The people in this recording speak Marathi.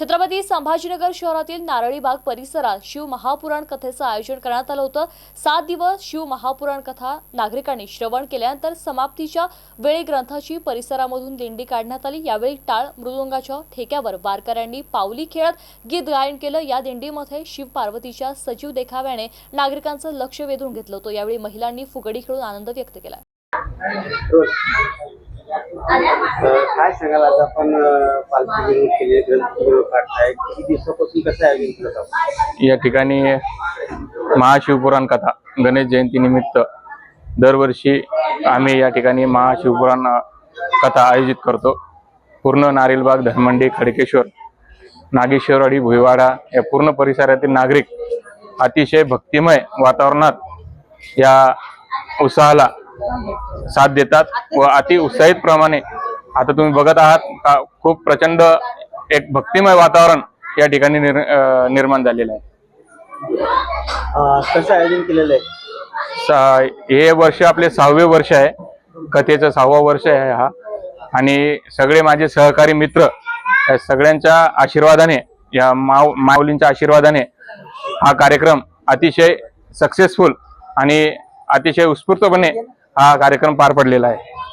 छत्रपती संभाजीनगर शहरातील नारळीबाग परिसरात शिव महापुराण कथेचं आयोजन करण्यात आलं होतं. सात दिवस शिव महापुराण कथा नागरिकांनी श्रवण केल्यानंतर समाप्तीच्या वेळी ग्रंथाची परिसरामधून दिंडी काढण्यात आली. यावेळी टाळ मृदुंगाच्या ठेक्यावर वारकऱ्यांनी पावली खेळत गीत गायन केलं. या दिंडीमध्ये शिव पार्वतीच्या सजीव देखाव्याने नागरिकांचं लक्ष वेधून घेतलं होतं. यावेळी महिलांनी फुगडी खेळून आनंद व्यक्त केला. सांगाल आज आपण पालखी मिरवणूक केली ग्रंथ मिरवणूक काढताय किती दिवसापासून कसं आयोजन केलं या ठिकाणी महाशिवपुराण कथा गणेश जयंतीनिमित्त दरवर्षी आम्ही या ठिकाणी महाशिवपुराण कथा आयोजित करतो. पूर्ण नारिलबाग धनमंडी खडकेश्वर नागेश्वरवाडी भुईवाडा या पूर्ण परिसरातील नागरिक अतिशय भक्तिमय वातावरणात या उत्साहाला साथ देतात व अति उत्साहित प्रमाणे आता तुम्ही बघत आहात का खूप प्रचंड एक भक्तिमय वातावरण या ठिकाणी निर, निर्माण झालेलं आहे. कसं आयोजन केलेलं आहे? हे वर्ष आपले सहावे वर्ष आहे. कथेचं सहावं वर्ष आहे हा. आणि सगळे माझे सहकारी मित्र सगळ्यांच्या आशीर्वादाने या माव माऊलींच्या आशीर्वादाने हा कार्यक्रम अतिशय सक्सेसफुल आणि अतिशय उत्स्फूर्तपणे हा कार्यक्रम पार पडलेला आहे.